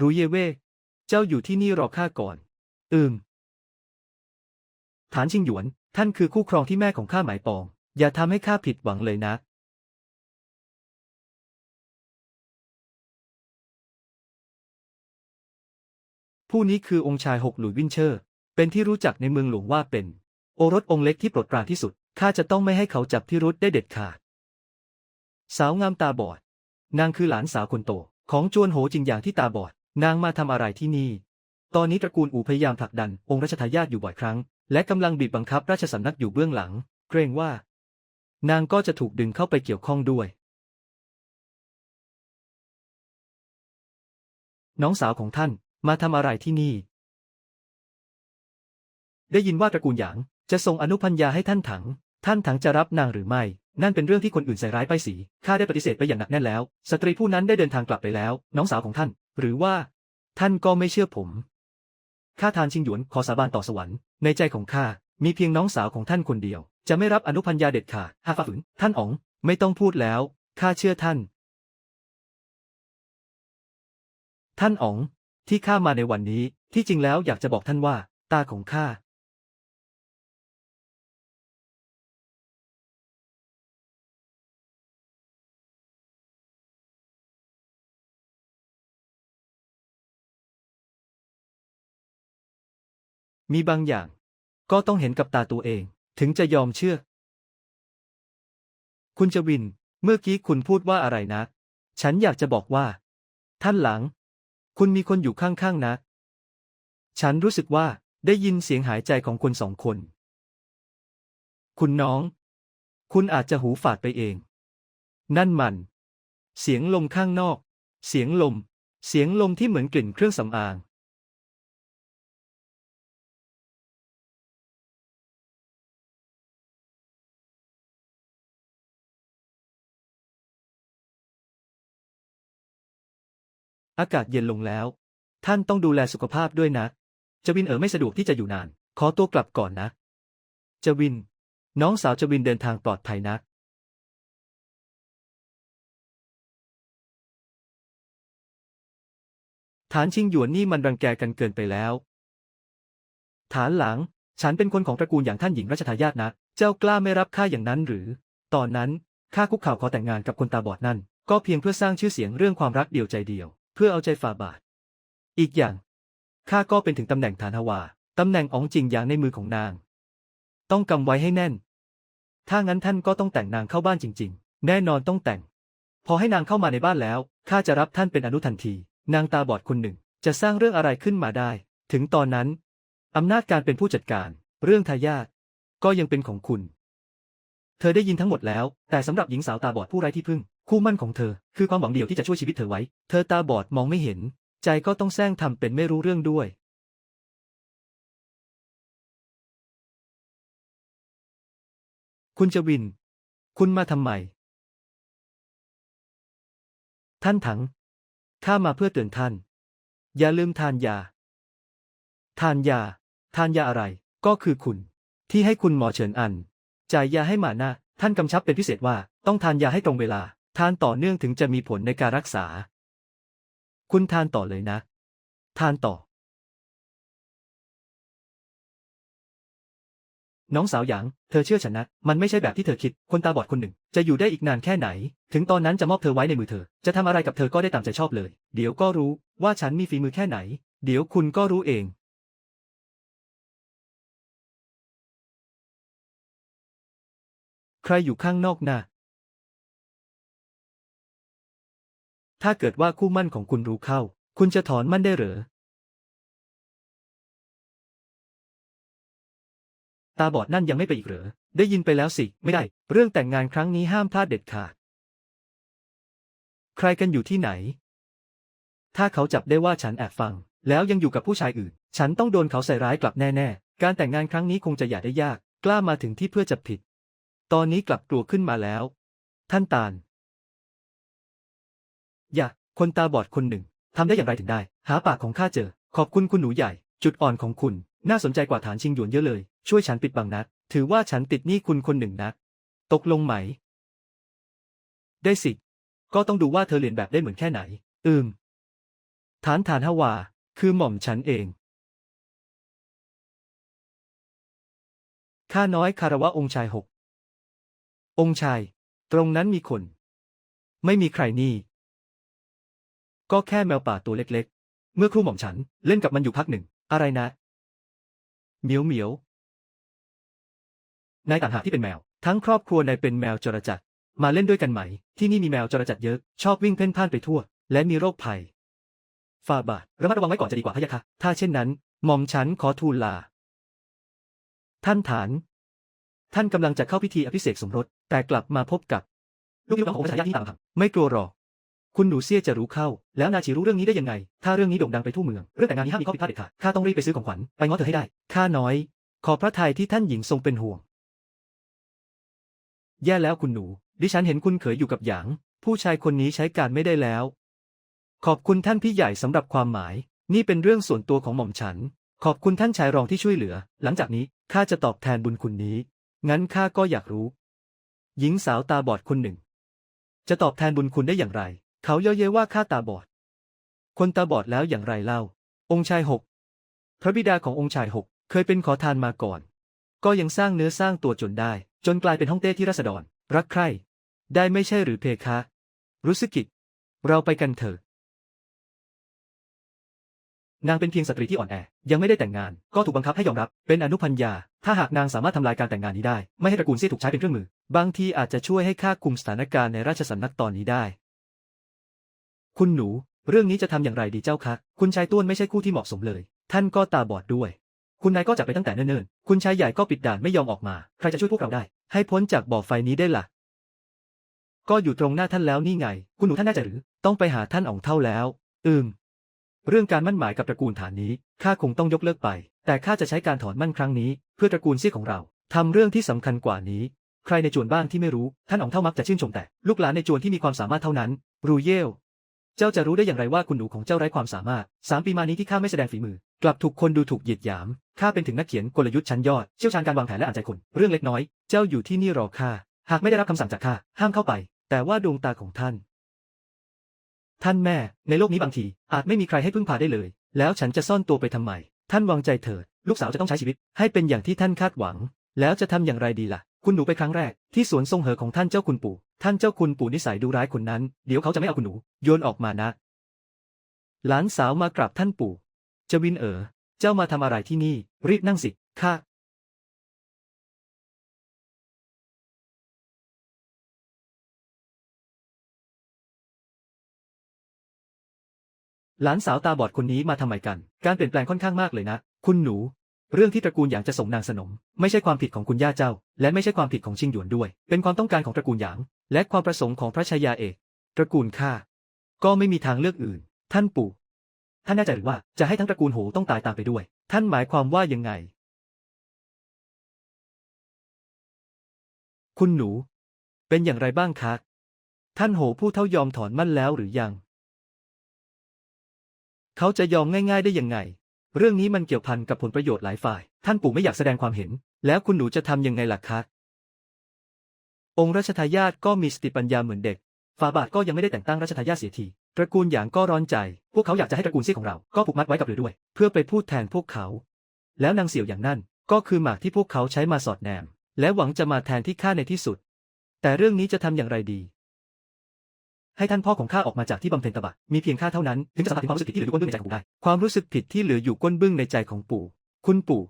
รู้เยเว่เจ้าอยู่ที่นี่รอข้าก่อน อืมฐานชิงหยวน ท่านคือคู่ครองที่แม่ของข้าหมายปอง อย่าทำให้ข้าผิดหวังเลยนะ ผู้นี้คือองค์ชายหกหลุยวินเชอร์ เป็นที่รู้จักในเมืองหลวงว่าเป็น โอรสองค์เล็กที่โปรดปรานที่สุด ข้าจะต้องไม่ให้เขาจับพิรุษได้เด็ดขาด สาวงามตาบอด นางคือหลานสาวคนโต ของจวนโหจิงอย่างที่ตาบอด นางมาทำอะไรที่นี่ ตอนนี้ตระกูลอูพยายามผลักดันองค์รัชทายาทอยู่บ่อยครั้ง และกำลังบีบบังคับราชสำนักอยู่เบื้องหลัง เกรงว่า นางก็จะถูกดึงเข้าไปเกี่ยวข้องด้วย น้องสาวของท่านมาทำอะไรที่นี่ ได้ยินว่าตระกูลหยางจะส่งอนุพัญญาให้ท่านถัง ท่านถังจะรับนางหรือไม่ นั่นเป็นเรื่องที่คนอื่นใส่ร้ายป้ายสี ข้าได้ปฏิเสธไปอย่างหนักแน่นแล้ว สตรีผู้นั้นได้เดินทางกลับไปแล้ว น้องสาวของท่าน หรือว่า ท่านก็ไม่เชื่อผม ข้าทานชิงหยวนขอสาบานต่อสวรรค์ ในใจของข้ามีเพียงน้องสาวของท่านคนเดียว จะไม่รับอนุพัญญาเด็ดขาดหากฝ่าฝืนท่านอ๋องไม่ต้องพูดแล้วข้าเชื่อท่าน ท่านอ๋องที่ข้ามาในวันนี้ที่จริงแล้วอยากจะบอกท่านว่า ตาของข้า มีบางอย่าง ก็ต้องเห็นกับตาตัวเอง ถึงจะยอมเชื่อ คุณจวิน เมื่อกี้คุณพูดว่าอะไรนะ ฉันอยากจะบอกว่า ท่านหลัง คุณมีคนอยู่ข้างๆนะ ฉันรู้สึกว่าได้ยินเสียงหายใจของคนสองคน คุณน้อง คุณอาจจะหูฝาดไปเอง นั่นมัน เสียงลมข้างนอก เสียงลม เสียงลมที่เหมือนกลิ่นเครื่องสำอาง อากาศเย็นลงแล้ว ท่านต้องดูแลสุขภาพด้วยนะจวินเอ๋อไม่สะดวกที่จะอยู่นาน ขอตัวกลับก่อนนะจวิน น้องสาวจวินเดินทางปลอดภัยนะฐานชิงหยวนนี่มันรังแกกันเกินไปแล้ว ฐานหลัง ฉันเป็นคนของตระกูลอย่างท่านหญิงรัชทายาทนะ เจ้ากล้าไม่รับข้าอย่างนั้นหรือ ตอนนั้นข้าคุกเข่าขอแต่งงานกับคนตาบอดนั่น ก็เพียงเพื่อสร้างชื่อเสียงเรื่องความรักเดียวใจเดียว พื่อเอาใจฝ่าบาท อีกอย่างข้าก็เป็นถึงตำแหน่งฐานฮวาตำแหน่งอ๋องจริงอย่างในมือของนาง ต้องกำไว้ให้แน่น ถ้างั้นท่านก็ต้องแต่งนางเข้าบ้านจริง ๆ แน่นอนต้องแต่ง พอให้นางเข้ามาในบ้านแล้วข้าจะรับท่านเป็นอนุทันที นางตาบอดคนหนึ่งจะสร้างเรื่องอะไรขึ้นมาได้ ถึงตอนนั้น อำนาจการเป็นผู้จัดการ เรื่องทายาทก็ยังเป็นของคุณ เธอได้ยินทั้งหมดแล้ว แต่สำหรับหญิงสาวตาบอดผู้ไร้ที่พึ่ง คู่มั่นของเธอ คือความหวังเดียวที่จะช่วยชีวิตเธอไว้ เธอตาบอดมองไม่เห็น ใจก็ต้องแซงทำเป็นไม่รู้เรื่องด้วย คุณจวิน คุณมาทำไม ท่านถัง ข้ามาเพื่อเตือนท่าน อย่าลืมทานยา ทานยา ทานยาอะไร ก็คือคุณ ที่ให้คุณหมอเฉินอัน จ่ายยาให้หมาหน้าท่านกำชับเป็นพิเศษว่าต้องทานยาให้ตรงเวลา ทานต่อเนื่องถึงจะมีผลในการรักษา คุณทานต่อเลยนะ ทานต่อ น้องสาวหยาง เธอเชื่อฉันนะ มันไม่ใช่แบบที่เธอคิด คนตาบอดคนหนึ่ง จะอยู่ได้อีกนานแค่ไหน ถึงตอนนั้นจะมอบเธอไว้ในมือเธอ จะทำอะไรกับเธอก็ได้ตามใจชอบเลย เดี๋ยวก็รู้ว่าฉันมีฝีมือแค่ไหน เดี๋ยวคุณก็รู้เองใครอยู่ข้างนอกนะ ถ้าเกิดว่าคู่มั่นของคุณรู้เข้า คุณจะถอนมั่นได้หรือ ตาบอดนั่นยังไม่ไปอีกเหรอ ได้ยินไปแล้วสิ ไม่ได้ เรื่องแต่งงานครั้งนี้ห้ามพลาดเด็ดขาด ใครกันอยู่ที่ไหน ถ้าเขาจับได้ว่าฉันแอบฟัง แล้วยังอยู่กับผู้ชายอื่น ฉันต้องโดนเขาใส่ร้ายกลับแน่ๆ การแต่งงานครั้งนี้คงจะอย่าได้ยาก กล้ามาถึงที่เพื่อจะผิด ตอนนี้กลับกลัวขึ้นมาแล้ว ท่านตาล อย่า คนตาบอดคนหนึ่งทำได้อย่างไรถึงได้ หาปากของข้าเจอ ขอบคุณคุณหนูใหญ่ จุดอ่อนของคุณ น่าสนใจกว่าฐานชิงหยวนเยอะเลย ช่วยฉันปิดบังนัด ถือว่าฉันติดหนี้คุณคนหนึ่งนะตกลงไหม ได้สิ ก็ต้องดูว่าเธอเรียนแบบได้เหมือนแค่ไหน อืม ฐานฐานฮวา คือหม่อมฉันเอง ข้าน้อยคารวะองค์ชายหก องค์ชาย ตรงนั้นมีคน ไม่มีใครนี่ ก็แค่แมวป่าตัวเล็กๆ เมื่อครู่หม่อมฉันเล่นกับมันอยู่พักหนึ่ง อะไรนะ เหมียวเหมียวนายต่างหากที่เป็นแมว ทั้งครอบครัวนายเป็นแมวจรจัด มาเล่นด้วยกันไหม ที่นี่มีแมวจรจัดเยอะ ชอบวิ่งเพ่นพ่านไปทั่ว และมีโรคภัยฟาบาทระมัดระวังไว้ก่อนจะดีกว่าพะยะค่ะ ถ้าเช่นนั้น หม่อมฉันขอทูลลา ท่านฐาน ท่านกำลังจะเข้าพิธีอภิเษกสมรส แต่กลับมาพบกับ ลูกยุบขององค์ชายาที่ต่างหากไม่กลัวหรอก คุณหนูเซี่ยจะรู้เข้า แล้วนาชีรู้เรื่องนี้ได้ยังไง ถ้าเรื่องนี้โด่งดังไปทั่วเมือง เรื่องแต่งงานนี้ห้ามมีข้อผิดพลาดเด็ดขาดข้าต้องรีบไปซื้อของขวัญ ไปง้อเธอให้ได้ ข้าน้อย ขอพระทัยที่ท่านหญิงทรงเป็นห่วง แย่แล้วคุณหนู ดิฉันเห็นคุณเขยอยู่กับหยาง ผู้ชายคนนี้ใช้การไม่ได้แล้ว ขอบคุณท่านพี่ใหญ่สำหรับความหมาย นี่เป็นเรื่องส่วนตัวของหม่อมฉัน ขอบคุณท่านชายรองที่ช่วยเหลือ หลังจากนี้ข้าจะตอบแทนบุญคุณนี้ งั้นข้าก็อยากรู้ หญิงสาวตาบอดคนหนึ่ง จะตอบแทนบุญคุณได้อย่างไร เขาเย่อเย้ยว่าข้าตาบอด คนตาบอดแล้วอย่างไรเล่า องค์ชายหก พระบิดาขององค์ชายหกเคยเป็นขอทานมาก่อน ก็ยังสร้างเนื้อสร้างตัวจนได้ จนกลายเป็นห้องเต้ที่รัษฎร รักใคร่ ได้ไม่ใช่หรือเพคะ รู้สึกิจ เราไปกันเถอะ นางเป็นเพียงสตรีที่อ่อนแอ ยังไม่ได้แต่งงาน ก็ถูกบังคับให้ยอมรับ เป็นอนุพัญญาถ้าหากนางสามารถทำลายการแต่งงานนี้ได้ ไม่ให้ตระกูลเซี่ยถูกใช้เป็นเครื่องมือ บางทีอาจจะช่วยให้ข้าคุมสถานการณ์ในราชสำนักตอนนี้ได้ คุณหนู เรื่องนี้จะทำอย่างไรดีเจ้าคะ คุณชายต้วนไม่ใช่คู่ที่เหมาะสมเลย ท่านก็ตาบอดด้วย คุณนายก็จากไปตั้งแต่เนิ่นๆ คุณชายใหญ่ก็ปิดด่านไม่ยอมออกมา ใครจะช่วยพวกเราได้ ให้พ้นจากบ่อไฟนี้ได้ล่ะ ก็อยู่ตรงหน้าท่านแล้วนี่ไง คุณหนูท่านแน่ใจหรือ ต้องไปหาท่านอ่องเท่าแล้ว อืม เรื่องการมั่นหมายกับตระกูลฐานนี้ ข้าคงต้องยกเลิกไป แต่ข้าจะใช้การถอนมั่นครั้งนี้ เพื่อตระกูลเซี่ยของเราทำเรื่องที่สำคัญกว่านี้ ใครในจวนบ้างที่ไม่รู้ ท่านอ่องเท่ามักจะชื่นชมแต่ ลูกหลานในจวนที่มีความสามารถเท่านั้น รูเย่ เจ้าจะรู้ได้อย่างไรว่าคุณหนูของเจ้าไร้ความสามารถสามปีมานี้ที่ข้าไม่แสดงฝีมือ กลับถูกคนดูถูกเหยียดหยามข้าเป็นถึงนักเขียนกลยุทธ์ชั้นยอดเชี่ยวชาญการวางแผนและอ่านใจคน เรื่องเล็กน้อย เจ้าอยู่ที่นี่รอข้าหากไม่ได้รับคำสั่งจากข้าห้ามเข้าไป แต่ว่าดวงตาของท่าน ท่านแม่ ในโลกนี้บางทีอาจไม่มีใครให้พึ่งพาได้เลย แล้วฉันจะซ่อนตัวไปทำไม ท่านวางใจเถิด ลูกสาวจะต้องใช้ชีวิต ให้เป็นอย่างที่ท่านคาดหวัง แล้วจะทำอย่างไรดีล่ะ คุณหนูไปครั้งแรกที่สวนทรงเหอของท่านเจ้าคุณปู่ ท่านเจ้าคุณปู่นิสัยดูร้ายคนนั้น เดี๋ยวเขาจะไม่เอาคุณหนู โยนออกมานะ หลานสาวมากราบท่านปู่ จวินเอ๋อ เจ้ามาทำอะไรที่นี่ รีบนั่งสิ ข้า หลานสาวตาบอดคนนี้มาทำไมกัน การเปลี่ยนแปลงค่อนข้างมากเลยนะ คุณหนู เรื่องที่ตระกูลหยางจะส่งนางสนม ไม่ใช่ความผิดของคุณย่าเจ้า และไม่ใช่ความผิดของชิงหยวนด้วย เป็นความต้องการของตระกูลหยาง และความประสงค์ของพระชายาเอกตระกูลข้าก็ไม่มีทางเลือกอื่น ท่านปู่ ท่านแน่ใจหรือว่าจะให้ทั้งตระกูลโหต้องตายตามไปด้วย ท่านหมายความว่ายังไง คุณหนู เป็นอย่างไรบ้างคะท่านโหผู้เท่ายอมถอนมั่นแล้วหรือยัง เขาจะยอมง่าย ๆ ได้ยังไง เรื่องนี้มันเกี่ยวพันกับผลประโยชน์หลายฝ่าย ท่านปู่ไม่อยากแสดงความเห็น แล้วคุณหนูจะทำยังไงล่ะคะองค์รัชทายาทก็มีสติปัญญาเหมือนเด็กฟาบาทก็ยังไม่ได้แต่งตั้งรัชทายาทเสียที ตระกูลหยางก็ร้อนใจ พวกเขาอยากจะให้ตระกูลเซี่ยของเรา ก็ผูกมัดไว้กับเรือด้วย เพื่อไปพูดแทนพวกเขา แล้วนางเสี่ยวอย่างนั่น ก็คือหมากที่พวกเขาใช้มาสอดแนม และหวังจะมาแทนที่ข้าในที่สุด แต่เรื่องนี้จะทำอย่างไรดี ให้ท่านพ่อของข้าออกมาจากที่บำเพ็ญตบะ มีเพียงข้าเท่านั้น ถึงจะสัมผัสถึงความรู้สึกผิดที่เหลืออยู่ก้นบึ้งในใจของปู่ได้ ความรู้สึกผิดที่เหลืออยู่ก้นบึ้งในใจของปู่ คุณปู่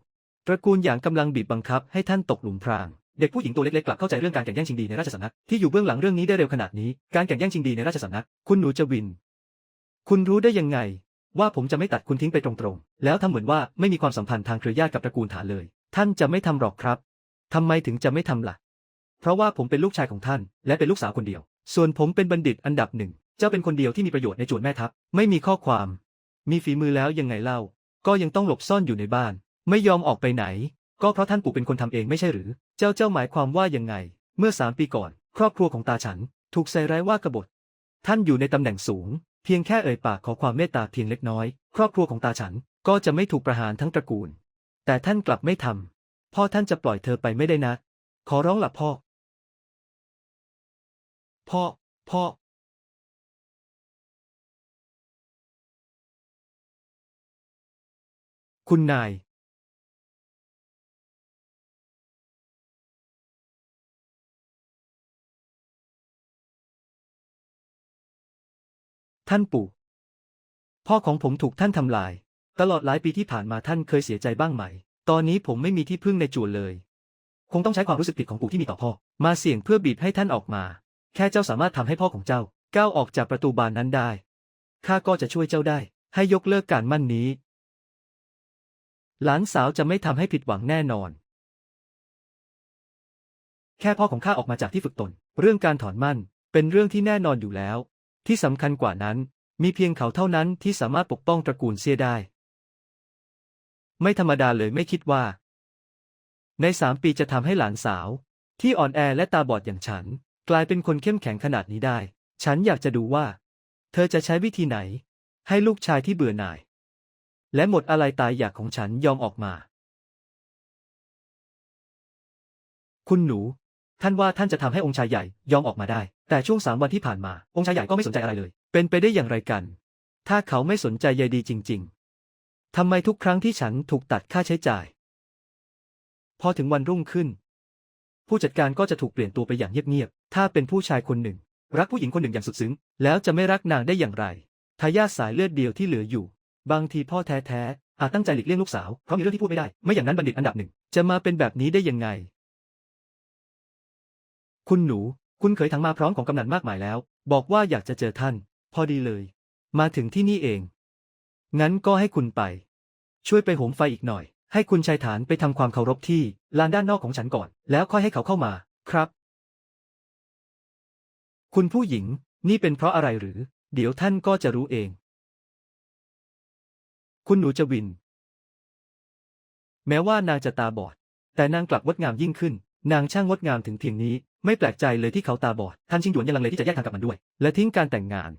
ตระกูลหยางกำลังบีบบังคับให้ท่านตกหลุมพราง เด็กผู้หญิงตัวเล็กๆกลับเข้าใจเรื่องการแข่งแย่งชิงดีในราชสำนักที่อยู่เบื้องหลังเรื่องนี้ได้เร็วขนาดนี้ การแข่งแย่งชิงดีในราชสำนัก คุณหนูจะวิน คุณรู้ได้ยังไง ว่าผมจะไม่ตัดคุณทิ้งไปตรงๆ แล้วทำเหมือนว่าไม่มีความสัมพันธ์ทางเครือญาติกับตระกูลฐานเลย ท่านจะไม่ทำหรอกครับทำไมถึงจะไม่ทำล่ะ เพราะว่าผมเป็นลูกชายของท่าน และเป็นลูกสาวคนเดียว ส่วนผมเป็นบัณฑิตอันดับหนึ่ง เจ้าเป็นคนเดียวที่มีประโยชน์ในจวนแม่ทัพ ไม่มีข้อความ มีฝีมือแล้วยังไงเล่า ก็ยังต้องหลบซ่อนอยู่ในบ้าน ไม่ยอมออกไปไหน ก็เพราะท่านปู่เป็นคนทำเองไม่ใช่หรือ เจ้าเจ้าหมายความว่ายังไง เมื่อสามปีก่อน ครอบครัวของตาฉัน ถูกใส่ร้ายว่ากบฏ ท่านอยู่ในตำแหน่งสูง เพียงแค่เอ่ยปากขอความเมตตาเพียงเล็กน้อย ครอบครัวของตาฉันก็จะไม่ถูกประหารทั้งตระกูล แต่ท่านกลับไม่ทำพ่อท่านจะปล่อยเธอไปไม่ได้นะ ขอร้องล่ะพ่อ พ่อพ่อคุณนาย ท่านปู่ พ่อของผมถูกท่านทำลาย ตลอดหลายปีที่ผ่านมาท่านเคยเสียใจบ้างไหม ตอนนี้ผมไม่มีที่พึ่งในจวนเลย คงต้องใช้ความรู้สึกผิดของปู่ที่มีต่อพ่อ มาเสี่ยงเพื่อบีบให้ท่านออกมา แค่เจ้าสามารถทำให้พ่อของเจ้า ก้าวออกจากประตูบานนั้นได้ ข้าก็จะช่วยเจ้าได้ ให้ยกเลิกการมั่นนี้ หลานสาวจะไม่ทำให้ผิดหวังแน่นอน แค่พ่อของข้าออกมาจากที่ฝึกตน เรื่องการถอนมั่น เป็นเรื่องที่แน่นอนอยู่แล้ว ที่สำคัญกว่านั้น มีเพียงเขาเท่านั้นที่สามารถปกป้องตระกูลเสียได้ ไม่ธรรมดาเลยไม่คิดว่า ในสามปีจะทำให้หลานสาว ที่อ่อนแอและตาบอดอย่างฉัน กลายเป็นคนเข้มแข็งขนาดนี้ได้ ฉันอยากจะดูว่า เธอจะใช้วิธีไหน ให้ลูกชายที่เบื่อหน่าย และหมดอะไรตายอยากของฉันยอมออกมา คุณหนู ท่านว่าท่านจะทำให้องค์ชายใหญ่ยอมออกมาได้ แต่ช่วงสามวันที่ผ่านมา องค์ชายใหญ่ก็ไม่สนใจอะไรเลย เป็นไปได้อย่างไรกัน ถ้าเขาไม่สนใจใยดีจริง ๆทำไมทุกครั้งที่ฉันถูกตัดค่าใช้จ่าย พอถึงวันรุ่งขึ้นผู้จัดการก็จะถูกเปลี่ยนตัวไปอย่างเงียบๆ ถ้าเป็นผู้ชายคนหนึ่ง รักผู้หญิงคนหนึ่งอย่างสุดซึ้ง แล้วจะไม่รักนางได้อย่างไรทายาทสายเลือดเดียวที่เหลืออยู่ บางทีพ่อแท้ๆอาจตั้งใจหลีกเลี่ยงลูกสาว เพราะมีเรื่องที่พูดไม่ได้ ไม่อย่างนั้นบัณฑิตอันดับหนึ่ง จะมาเป็นแบบนี้ได้ยังไง คุณหนู คุณเคยทั้งมาพร้อมของกำนันมากมายแล้ว บอกว่าอยากจะเจอท่าน พอดีเลย มาถึงที่นี่เอง งั้นก็ให้คุณไป ช่วยไปโหมไฟอีกหน่อย ให้คุณชายฐานไปทำความเคารพที่ลานด้านนอกของฉันก่อน แล้วค่อยให้เขาเข้ามา ครับ คุณผู้หญิง นี่เป็นเพราะอะไรหรือ เดี๋ยวท่านก็จะรู้เอง คุณหนูจวิน แม้ว่านางจะตาบอด แต่นางกลับงดงามยิ่งขึ้น นางช่างงดงามถึงเพียงนี้ ไม่แปลกใจเลยที่เขาตาบอด ท่านชิงหยวนยังลังเลที่จะแยกทางกับมันด้วย และทิ้งการแต่งงาน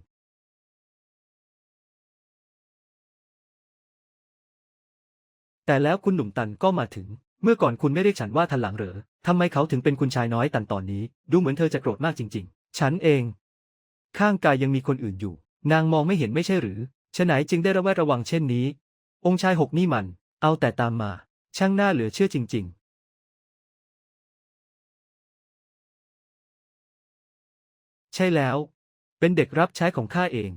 แต่แล้วคุณหนุ่มตันก็มาถึง เมื่อก่อนคุณไม่เรียกฉันว่าทันหลังเหรอทำไมเขาถึงเป็นคุณชายน้อยตันตอนนี้ ดูเหมือนเธอจะโกรธมากจริงๆ ฉันเอง ข้างกายยังมีคนอื่นอยู่ นางมองไม่เห็นไม่ใช่หรือฉะไหนจึงได้ระแวดระวังเช่นนี้ องค์ชายหกนี่มัน เอาแต่ตามมา ช่างน่าเหลือเชื่อจริง ๆใช่แล้ว เป็นเด็กรับใช้ของข้าเอง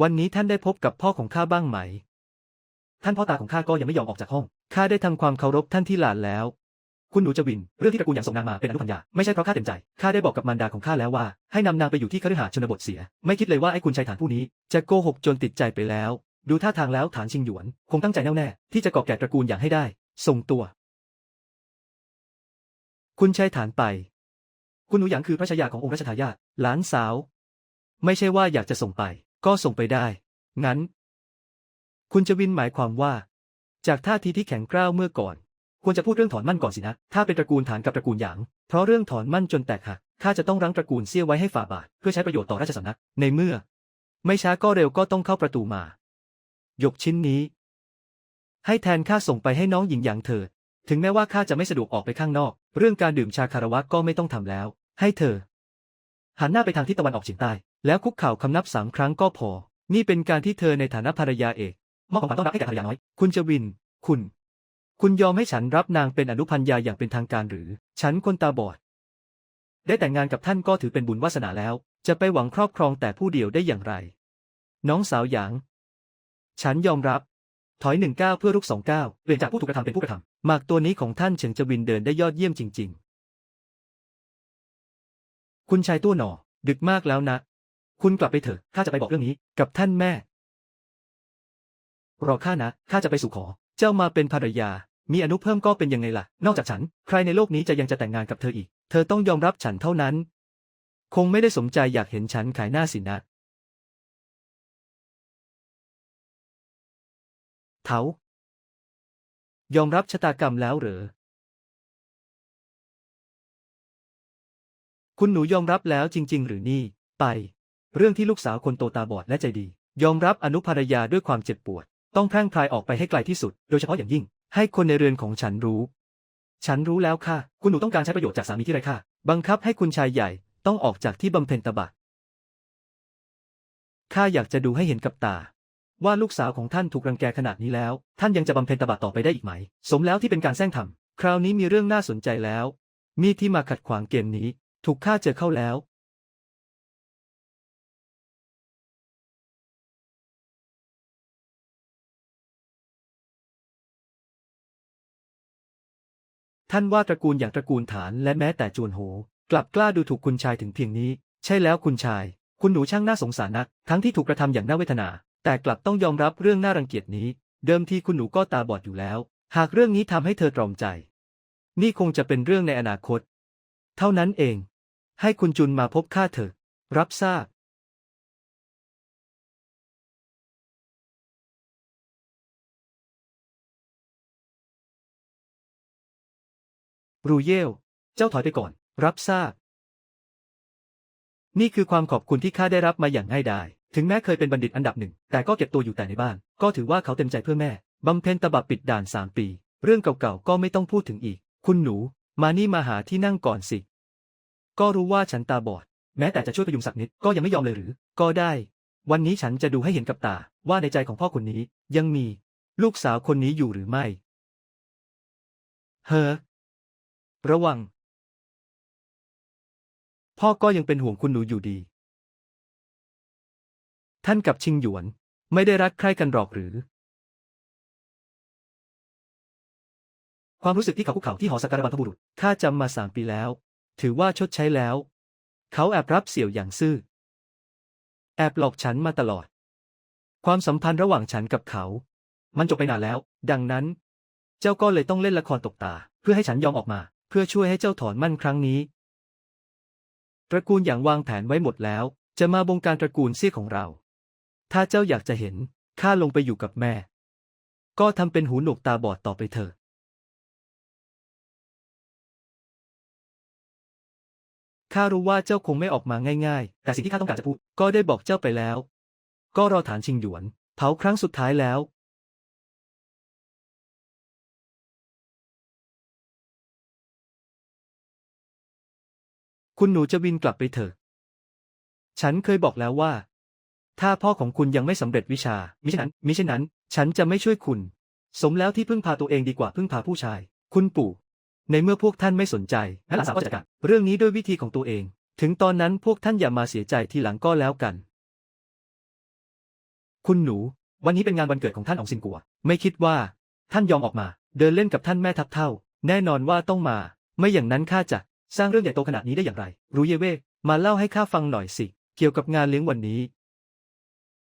วันนี้ท่านได้พบกับพ่อของข้าบ้างไหม ท่านพ่อตาของข้าก็ยังไม่ยอมออกจากห้อง ข้าได้ทำความเคารพท่านที่หลานแล้ว คุณหนูจวิน เรื่องที่ตระกูลอย่างส่งนางมาเป็นอนุพัญญาไม่ใช่เพราะข้าเต็มใจข้าได้บอกกับมารดาของข้าแล้วว่า ให้นำนางไปอยู่ที่คฤหาสน์ชนบทเสีย ไม่คิดเลยว่าไอ้คุณชายฐานผู้นี้ จะโกหกจนติดใจไปแล้ว ดูท่าทางแล้วฐานชิงหยวน คงตั้งใจแน่วแน่ที่จะก่อแก่ตระกูลอย่างให้ได้ส่งตัว คุณชายฐานไป คุณหนูหยางคือพระชายาขององค์รัชทายาทหลานสาว ไม่ใช่ว่าอยากจะส่งไป ก็ส่งไปได้ งั้น คุณจวินหมายความว่า จากท่าทีที่แข็งกร้าวเมื่อก่อน ควรจะพูดเรื่องถอนมั่นก่อนสินะ ถ้าเป็นตระกูลฐานกับตระกูลหยาง เพราะเรื่องถอนมั่นจนแตกหักข้าจะต้องรั้งตระกูลเซี่ยไว้ให้ฝ่าบาท เพื่อใช้ประโยชน์ต่อราชสำนัก ในเมื่อ ไม่ช้าก็เร็วก็ต้องเข้าประตูมา ยกชิ้นนี้ ให้แทนข้าส่งไปให้น้องหญิงหยางเถิด ถึงแม้ว่าข้าจะไม่สะดวกออกไปข้างนอก เรื่องการดื่มชาคารวะก็ไม่ต้องทำแล้ว ให้เธอ หันหน้าไปทางทิศตะวันออกเฉียงใต้ แล้วคุกเข่าคำนับสามครั้งก็พอ นี่เป็นการที่เธอในฐานะภรรยาเอกมอบของขวัญต้อนรับให้แก่ภรรยาน้อย คุณจวิน คุณ คุณยอมให้ฉันรับนางเป็นอนุพันยาอย่างเป็นทางการหรือ ฉันคนตาบอด ได้แต่งงานกับท่านก็ถือเป็นบุญวาสนาแล้ว จะไปหวังครอบครองแต่ผู้เดียวได้อย่างไร น้องสาวหยาง ฉันยอมรับ ถอยหนึ่งก้าวเพื่อรุกสองก้าวเปลี่ยนจากผู้ถูกกระทำเป็นผู้กระทำหมากตัวนี้ของท่านเฉิงจวินเดินได้ยอดเยี่ยมจริง ๆ คุณชายตัวหนอ ดึกมากแล้วนะ คุณกลับไปเถอะข้าจะไปบอกเรื่องนี้ กับท่านแม่ รอข้านะข้าจะไปสู่ขอ เจ้ามาเป็นภรรยา มีอนุเพิ่มก็เป็นยังไงล่ะ นอกจากฉัน ใครในโลกนี้จะยังจะแต่งงานกับเธออีก เธอต้องยอมรับฉันเท่านั้น คงไม่ได้สมใจอยากเห็นฉันขายหน้าสินะเถายอมรับชะตากรรมแล้วเหรอ คุณหนูยอมรับแล้วจริง ๆ หรือนี่ ไป เรื่องที่ลูกสาวคนโตตาบอดและใจดี ยอมรับอนุภรรยาด้วยความเจ็บปวด ต้องแพร่งพายออกไปให้ไกลที่สุด โดยเฉพาะอย่างยิ่ง ให้คนในเรือนของฉันรู้ ฉันรู้แล้วค่ะ คุณหนูต้องการใช้ประโยชน์จากสามีที่ไร้ค่าบังคับให้คุณชายใหญ่ต้องออกจากที่บำเพ็ญตบะ ข้าอยากจะดูให้เห็นกับตา ว่าลูกสาวของท่านถูกรังแกขนาดนี้แล้ว ท่านยังจะบำเพ็ญตบะต่อไปได้อีกไหม สมแล้วที่เป็นการแซงทำคราวนี้มีเรื่องน่าสนใจแล้ว มีที่มาขัดขวางเกมนี้ ถูกฆ่าเจอเข้าแล้ว ท่านว่าตระกูลอย่างตระกูลฐานและแม้แต่จวนโห กลับกล้าดูถูกคุณชายถึงเพียงนี้ ใช่แล้วคุณชาย คุณหนูช่างน่าสงสารนัก ทั้งที่ถูกกระทำอย่างน่าเวทนา แต่กลับต้องยอมรับเรื่องน่ารังเกียจนี้ เดิมทีคุณหนูก็ตาบอดอยู่แล้ว หากเรื่องนี้ทำให้เธอตรอมใจ นี่คงจะเป็นเรื่องในอนาคต เท่านั้นเอง ให้คุณจุนมาพบข้าเถอะรับทราบ รูเย่วเจ้าถอยไปก่อน รับทราบ นี่คือความขอบคุณที่ข้าได้รับมาอย่างง่ายดาย ถึงแม้เคยเป็นบัณฑิตอันดับหนึ่ง แต่ก็เก็บตัวอยู่แต่ในบ้าน ก็ถือว่าเขาเต็มใจเพื่อแม่ บำเพ็ญตบะปิดด่านสามปี เรื่องเก่าๆ ก็ไม่ต้องพูดถึงอีก คุณหนู มานี่มาหาที่นั่งก่อนสิ ก็รู้ว่าฉันตาบอด แม้แต่จะช่วยพยุงสักนิด ก็ยังไม่ยอมเลยหรือ ก็ได้ วันนี้ฉันจะดูให้เห็นกับตา ว่าในใจของพ่อคนนี้ยังมี ลูกสาวคนนี้อยู่หรือไม่ เฮ้อ ระวัง พ่อก็ยังเป็นห่วงคุณหนูอยู่ดี ท่านกับชิงหยวน ไม่ได้รักใคร่กันหรอกหรือ ความรู้สึกที่เขาคุกเข่าที่หอสักการะบรรพบุรุษข้าจำมาสามปีแล้ว ถือว่าชดใช้แล้ว เขาแอบรับเสี่ยวอย่างซื่อ แอบหลอกฉันมาตลอด ความสัมพันธ์ระหว่างฉันกับเขา มันจบไปนานแล้ว ดังนั้น เจ้าก็เลยต้องเล่นละครตกตา เพื่อให้ฉันยอมออกมา เพื่อช่วยให้เจ้าถอนมั่นครั้งนี้ ตระกูลอย่างวางแผนไว้หมดแล้ว จะมาบงการตระกูลเซี่ยของเรา ถ้าเจ้าอยากจะเห็นข้าลงไปอยู่กับแม่ ก็ทำเป็นหูหนวกตาบอดต่อไปเถอะข้ารู้ว่าเจ้าคงไม่ออกมาง่ายๆ แต่สิ่งที่ข้าต้องการจะพูด ก็ได้บอกเจ้าไปแล้ว ก็รอฐานชิงหยวน เผาครั้งสุดท้ายแล้ว คุณหนูจะวินกลับไปเถอะ ฉันเคยบอกแล้วว่า ถ้าพ่อของคุณยังไม่สำเร็จวิชา มิฉะนั้น มิฉะนั้น ฉันจะไม่ช่วยคุณ สมแล้วที่พึ่งพาตัวเองดีกว่าพึ่งพาผู้ชาย คุณปู่ ในเมื่อพวกท่านไม่สนใจงั้นหลานสาวก็จัดการเรื่องนี้ด้วยวิธีของตัวเอง ถึงตอนนั้นพวกท่านอย่ามาเสียใจทีหลังก็แล้วกัน คุณหนู วันนี้เป็นงานวันเกิดของท่านอองซินกัว ไม่คิดว่า ท่านยอมออกมา เดินเล่นกับท่านแม่ทัพเท่า แน่นอนว่าต้องมา ไม่อย่างนั้นข้าจะ สร้างเรื่องใหญ่โตขนาดนี้ได้อย่างไร รู้เยเว่มาเล่าให้ข้าฟังหน่อยสิ เกี่ยวกับงานเลี้ยงวันนี้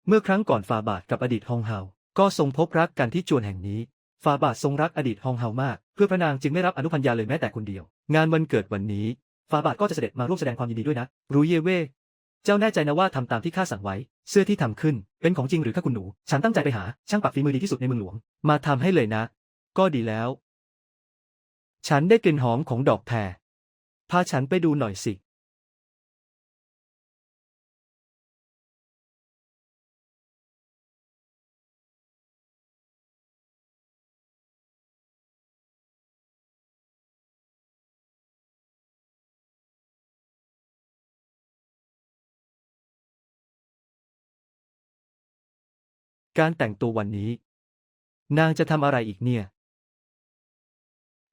เมื่อครั้งก่อนฟาบาทกับอดีตฮองเฮา ก็ทรงพบรักกันที่จวนแห่งนี้ ฟาบาททรงรักอดีตฮองเฮามาก เพื่อพระนางจึงไม่รับอนุพัญญาเลยแม้แต่คนเดียว งานวันเกิดวันนี้ ฟาบาทก็จะเสด็จมาร่วมแสดงความยินดีด้วยนะ รู้เยเว่เจ้าแน่ใจนะว่าทำตามที่ข้าสั่งไว้ เสื้อที่ทำขึ้น เป็นของจริงหรือข้าคุณหนู ฉันตั้งใจไปหา ช่างปักฝีมือดีที่สุดในเมืองหลวง มาทำให้เลยนะ ก็ดีแล้ว ฉันได้กลิ่นหอมของดอกแพร พาฉันไปดูหน่อยสิ การแต่งตัววันนี้ นางจะทำอะไรอีกเนี่ย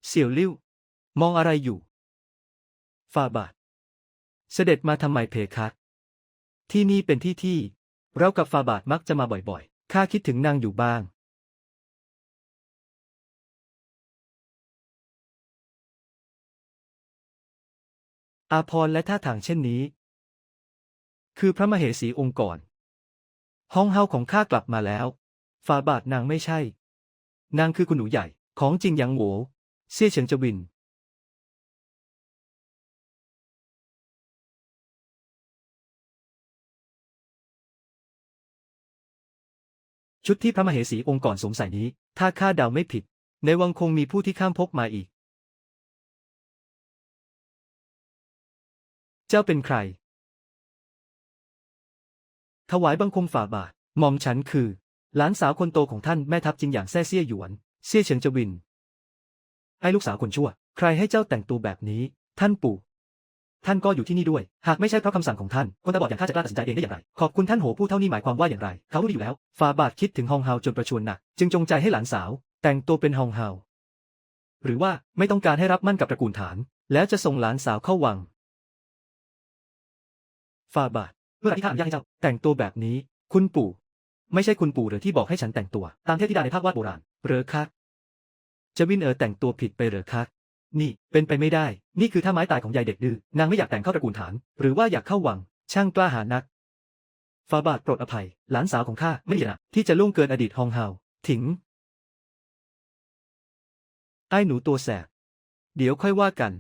เสี่ยวลิ่ว มองอะไรอยู่ ฟาบาท เสด็จมาทำไมเพคะที่นี่เป็นที่ที่ เรากับฟาบาทมักจะมาบ่อยๆ ข้าคิดถึงนางอยู่บ้าง อาพรและท่าทางเช่นนี้ คือพระมเหสีองค์ก่อน ห้องเฮาของข้ากลับมาแล้ว ฟาบาทนางไม่ใช่ นางคือคุณหนูใหญ่ของจริงหยางโหวเซี่ยเฉิงจวิน ชุดที่พระมเหสีองค์ก่อนสวมใส่นี้ ถ้าข้าเดาไม่ผิด ในวังคงมีผู้ที่ข้ามภพมาอีก เจ้าเป็นใคร ถวายบังคมฝ่าบาทหม่อมฉันคือ หลานสาวคนโตของท่านแม่ทัพจริงอย่างแซ่เซี่ยหยวน เซี่ยเฉิงจวินไอ้ลูกสาวคนชั่ว ใครให้เจ้าแต่งตัวแบบนี้ ท่านปู่ ท่านก็อยู่ที่นี่ด้วย หากไม่ใช่เพราะคำสั่งของท่าน คนตาบอดอย่างข้าจะกล้าตัดสินใจเองได้อย่างไร ขอบคุณท่านโหผู้เท่านี้หมายความว่าอย่างไร เขารู้ดีอยู่แล้ว ฟาบาทคิดถึงฮองเฮาจนประชวรหนัก จึงจงใจให้หลานสาว แต่งตัวเป็นฮองเฮา หรือว่าไม่ต้องการให้รับมั่นกับตระกูลฐาน แล้วจะส่งหลานสาวเข้าวัง ฟาบาทเมื่อไรที่ข้าอนุญาตให้เจ้า แต่งตัวแบบนี้ คุณปู่ ไม่ใช่คุณปู่หรือที่บอกให้ฉันแต่งตัว ตามเทพธิดาในภาพวาดโบราณเหรอคะจะวินเอ๋อแต่งตัวผิดไปเหรอคะ นี่ เป็นไปไม่ได้ นี่คือท่าไม้ตายของยายเด็กดื้อนางไม่อยากแต่งเข้าตระกูลฐาน หรือว่าอยากเข้าวัง ช่างกล้าหาญนักฟาบาทโปรดอภัย หลานสาวของข้าไม่ดีนะที่จะล่วงเกินอดีตฮองเฮาถิง ไอ้หนูตัวแสบ เดี๋ยวค่อยว่ากัน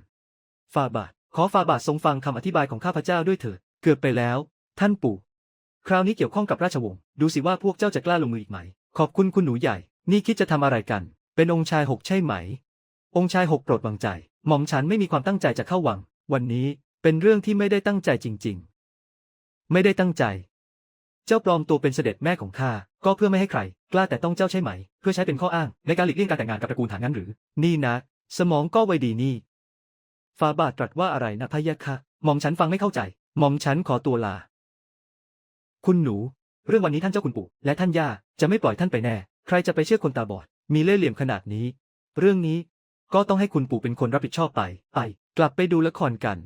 ฟาบาท ขอฟาบาททรงฟังคำอธิบายของข้าพเจ้าด้วยเถิด เกือบไปแล้ว ท่านปู่ คราวนี้เกี่ยวข้องกับราชวงศ์ ดูสิว่าพวกเจ้าจะกล้าลงมืออีกไหม ขอบคุณคุณหนูใหญ่ นี่คิดจะทำอะไรกัน เป็นองค์ชายหกใช่ไหม องค์ชายหกโปรดวางใจ หม่อมฉันไม่มีความตั้งใจจะเข้าวัง วันนี้เป็นเรื่องที่ไม่ได้ตั้งใจจริง ๆ ไม่ได้ตั้งใจ เจ้าปลอมตัวเป็นเสด็จแม่ของข้า ก็เพื่อไม่ให้ใคร กล้าแต่ต้องเจ้าใช่ไหม เพื่อใช้เป็นข้ออ้าง ในการหลีกเลี่ยงการแต่งงานกับตระกูลฐานงั้นหรือ นี่นะ สมองก็ไวดีนี่ฟาบาทตรัสว่าอะไรนะพะยะคะหม่อมฉันฟังไม่เข้าใจ หม่อมฉันขอตัวลา คุณหนู เรื่องวันนี้ท่านเจ้าคุณปู่และท่านย่าจะไม่ปล่อยท่านไปแน่ ใครจะไปเชื่อคนตาบอด มีเล่ห์เหลี่ยมขนาดนี้ เรื่องนี้ ก็ต้องให้คุณปู่เป็นคนรับผิดชอบไป ไป กลับไปดูละครกัน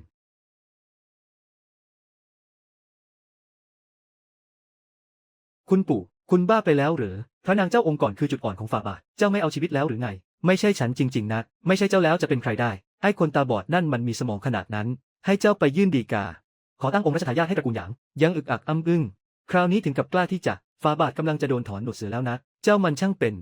คุณปู่ คุณบ้าไปแล้วหรือ พระนางเจ้าองค์ก่อนคือจุดอ่อนของฝ่าบาท เจ้าไม่เอาชีวิตแล้วหรือไง ไม่ใช่ฉันจริง ๆนะ ไม่ใช่เจ้าแล้วจะเป็นใครได้ ไอ้คนตาบอดนั่นมันมีสมองขนาดนั้น ให้เจ้าไปยื่นดีกา ขอตั้งองค์รัชทายาทให้ตระกูลหยาง ยังอึกอักอ้ำอึ้ง คราวนี้ถึงกับกล้าที่จะฟาบาทกำลังจะโดนถอนหนวดเสือแล้วนะ เจ้ามันช่างเป็น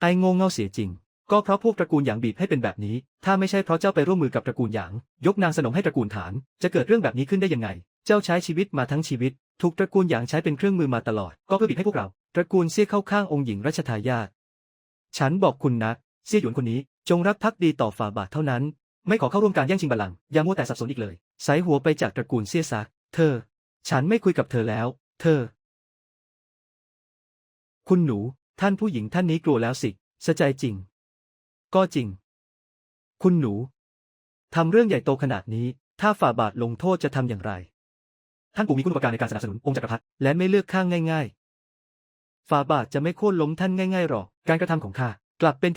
ไอ้โง่เง่าเสียจริง ก็เพราะพวกตระกูลหยางบีบให้เป็นแบบนี้ ถ้าไม่ใช่เพราะเจ้าไปร่วมมือกับตระกูลหยาง ยกนางสนมให้ตระกูลฐาน จะเกิดเรื่องแบบนี้ขึ้นได้ยังไง เจ้าใช้ชีวิตมาทั้งชีวิต ถูกตระกูลหยางใช้เป็นเครื่องมือมาตลอด ก็เพื่อบีบให้พวกเรา ตระกูลเซี่ยเข้าข้างองค์หญิงรัชทายาท ฉันบอกคุณนะเซี่ยหยวนคนนี้ จงรักภักดีต่อฝ่าบาทเท่านั้น ไม่ขอเข้าร่วมการแย่งชิงบัลลังก์ อย่ามัวแต่สับสนอีกเลย สายหัวไปจากตระกูลเซี่ยซัก เธอ ฉันไม่คุยกับเธอแล้ว เธอ คุณหนู ท่านผู้หญิงท่านนี้กลัวแล้วสิสะใจจริง ก็จริง คุณหนูทำเรื่องใหญ่โตขนาดนี้ ถ้าฝ่าบาทลงโทษจะทำอย่างไร ท่านปู่มีคุณอุปการในการสนับสนุนองค์จักรพรรดิและไม่เลือกข้างง่าย ๆ ฝ่าบาทจะไม่โค่นล้มท่านง่ายๆหรอก การกระทำของข้ากลับเป็น